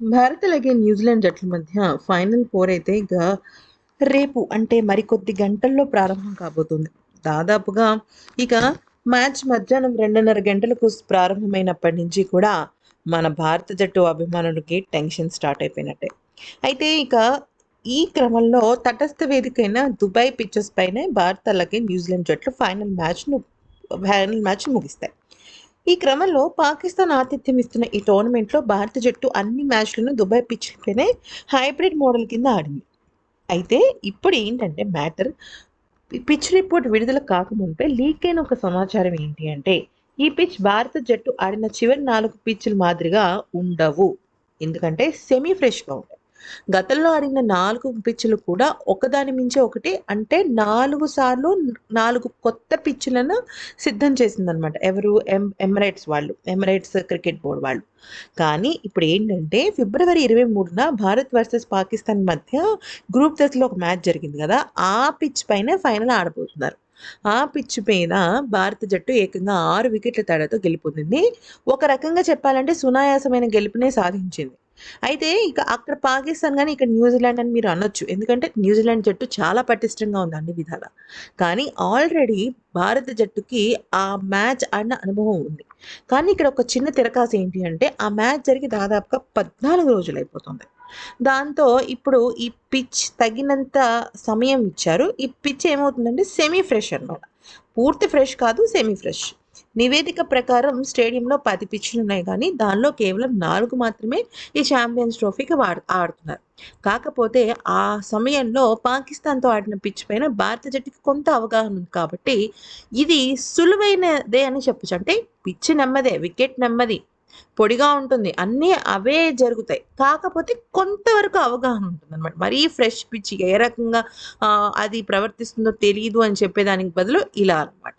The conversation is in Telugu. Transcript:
భారత్ అలాగే న్యూజిలాండ్ జట్ల మధ్య ఫైనల్ ఫోర్ అయితే ఇక రేపు అంటే మరికొద్ది గంటల్లో ప్రారంభం కాబోతుంది. దాదాపుగా ఇక మ్యాచ్ మధ్యాహ్నం రెండున్నర గంటలకు ప్రారంభమైనప్పటి నుంచి కూడా మన భారత జట్టు అభిమానులకి టెన్షన్ స్టార్ట్ అయిపోయినట్టే. అయితే ఇక ఈ క్రమంలో తటస్థ వేదికైన దుబాయ్ పిక్చర్స్ పైనే భారత్ అలాగే న్యూజిలాండ్ జట్లు ఫైనల్ మ్యాచ్ను ఫైనల్ మ్యాచ్ ముగిస్తాయి. ఈ క్రమంలో పాకిస్తాన్ ఆతిథ్యం ఇస్తున్న ఈ టోర్నమెంట్లో భారత జట్టు అన్ని మ్యాచ్లను దుబాయ్ పిచ్లపైనే హైబ్రిడ్ మోడల్ కింద ఆడింది. అయితే ఇప్పుడు ఏంటంటే మ్యాటర్? పిచ్ రిపోర్ట్ విడుదల కాకముందే లీక్ అయిన ఒక సమాచారం ఏంటి అంటే ఈ పిచ్ భారత జట్టు ఆడిన చివరి నాలుగు పిచ్లు మాదిరిగా ఉండవు. ఎందుకంటే సెమీ ఫ్రెష్గా ఉంటాయి. గతంలో ఆడిన నాలుగు పిచ్చులు కూడా ఒకదాని మించి ఒకటి అంటే నాలుగు సార్లు నాలుగు కొత్త పిచ్చులను సిద్ధం చేసిందనమాట ఎవరు? ఎం ఎమరేట్స్ వాళ్ళు. ఎమరేట్స్ క్రికెట్ బోర్డు వాళ్ళు. కానీ ఇప్పుడు ఏంటంటే ఫిబ్రవరి ఇరవై మూడున భారత్ వర్సెస్ పాకిస్తాన్ మధ్య గ్రూప్ దశలో ఒక మ్యాచ్ జరిగింది కదా ఆ పిచ్ పైన ఫైనల్ ఆడబోతున్నారు. ఆ పిచ్ పైన భారత జట్టు ఏకంగా ఆరు వికెట్ల తేడాతో గెలుపొందింది. ఒక రకంగా చెప్పాలంటే సునాయాసమైన గెలుపునే సాధించింది. అయితే ఇక అక్కడ పాకిస్తాన్ కానీ ఇక్కడ న్యూజిలాండ్ అని మీరు అనొచ్చు. ఎందుకంటే న్యూజిలాండ్ జట్టు చాలా పటిష్టంగా ఉంది అన్ని విధాలా. కానీ ఆల్రెడీ భారత జట్టుకి ఆ మ్యాచ్ ఆడిన అనుభవం ఉంది. కానీ ఇక్కడ ఒక చిన్న తిరకాసు ఏంటి అంటే ఆ మ్యాచ్ జరిగి దాదాపుగా పద్నాలుగు రోజులు అయిపోతుంది. దాంతో ఇప్పుడు ఈ పిచ్ తగినంత సమయం ఇచ్చారు. ఈ పిచ్ ఏమవుతుందంటే సెమీ ఫ్రెష్ అనమాట పూర్తి ఫ్రెష్ కాదు సెమీ ఫ్రెష్. నివేదిక ప్రకారం స్టేడియంలో పది పిచ్చులు ఉన్నాయి కానీ దానిలో కేవలం నాలుగు మాత్రమే ఈ ఛాంపియన్స్ ట్రోఫీకి వాడు ఆడుతున్నారు. కాకపోతే ఆ సమయంలో పాకిస్తాన్తో ఆడిన పిచ్ పైన భారత జట్టుకి కొంత అవగాహన ఉంది కాబట్టి ఇది సులువైనదే అని చెప్పచ్చు. అంటే పిచ్ నెమ్మదే వికెట్ నెమ్మది పొడిగా ఉంటుంది. అన్నీ అవే జరుగుతాయి. కాకపోతే కొంతవరకు అవగాహన ఉంటుంది అనమాట మరీ ఫ్రెష్ పిచ్ ఏ రకంగా అది ప్రవర్తిస్తుందో తెలియదు అని చెప్పేదానికి బదులు ఇలా అనమాట